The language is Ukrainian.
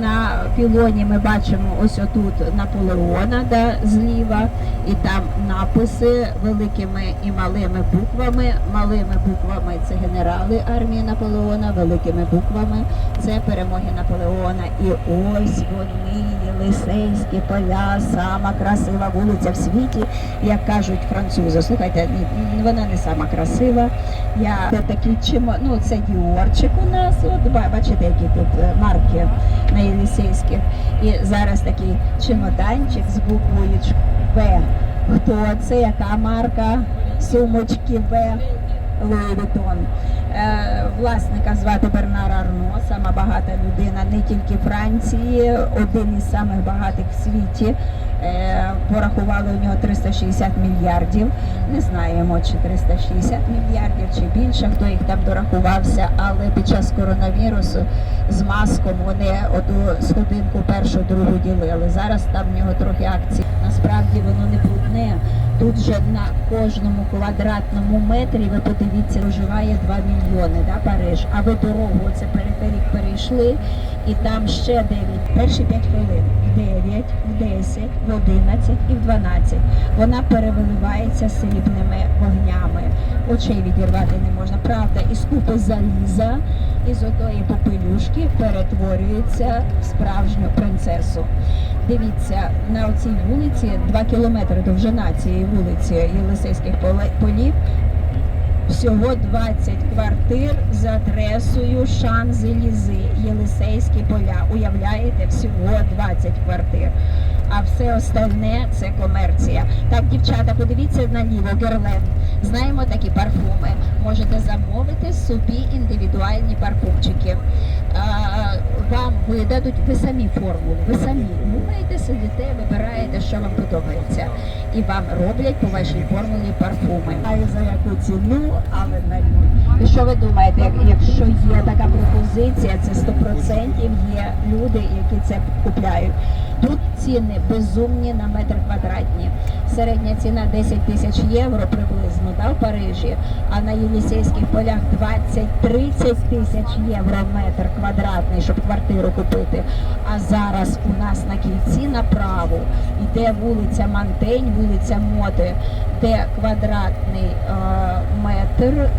На пілоні ми бачимо ось отут Наполеона де зліва, і там написи великими і малими буквами. Малими буквами це генерали армії Наполеона, великими буквами це перемоги Наполеона. І ось вони, Єлисейські поля, сама красива вулиця в світі, як кажуть французи. Слухайте, вона не сама красива. Я це такий чимо, ну це Діорчик у нас. От бачите, які тут е, марки на Єлісейських. І зараз такий чемоданчик з буквою Ч- В. Хто це? Яка марка? Сумочки В. Vuitton. Е, власника звати Бернар Арно, сама багата людина не тільки Франції, один із самих багатих в світі. Е, порахували у нього 360 мільярдів. Не знаємо, чи 360 мільярдів, чи більше, хто їх там дорахувався, але під час коронавірусу з маском вони оту сходинку першу другу ділили. Зараз там в нього трохи акцій. Насправді воно не. Тут же на кожному квадратному метрі ви подивіться, проживає 2 мільйони, да, Париж. А ви дорогу це периферік перейшли, і там ще 9. Перші 5 хвилин. В 9, в 10, в 11 і в 12. Вона переливається срібними вогнями. Очей відірвати не можна. Правда, із купи заліза, із отої попелюшки перетворюється в справжню принцесу. Дивіться, на оцій вулиці 2 кілометри довжина цієї вулиці Єлисейських полів. Всього 20 квартир з адресою Шанзелізи, Єлисейські поля. Уявляєте, всього 20 квартир. А все остальне це комерція. Так, дівчата, подивіться наліво, Герлен. Знаємо такі парфуми. Можете собі індивідуальні парфумчики. Вам видадуть, ви самі формулу, ви самі думаєте, сидите, вибираєте, що вам подобається. І вам роблять по вашій формулі парфуми. Знаю за яку ціну, але на І що ви думаєте, якщо є така пропозиція, це 100% є люди, які це купляють. Тут ціни безумні на метр квадратні. Середня ціна 10 тисяч євро приблизно да, в Парижі, а на Єлісейських полях 20-30 тисяч євро метр квадратний, щоб квартиру купити. А зараз у нас на кільці направо йде вулиця Мантень, вулиця Моти, де квадратний е, метр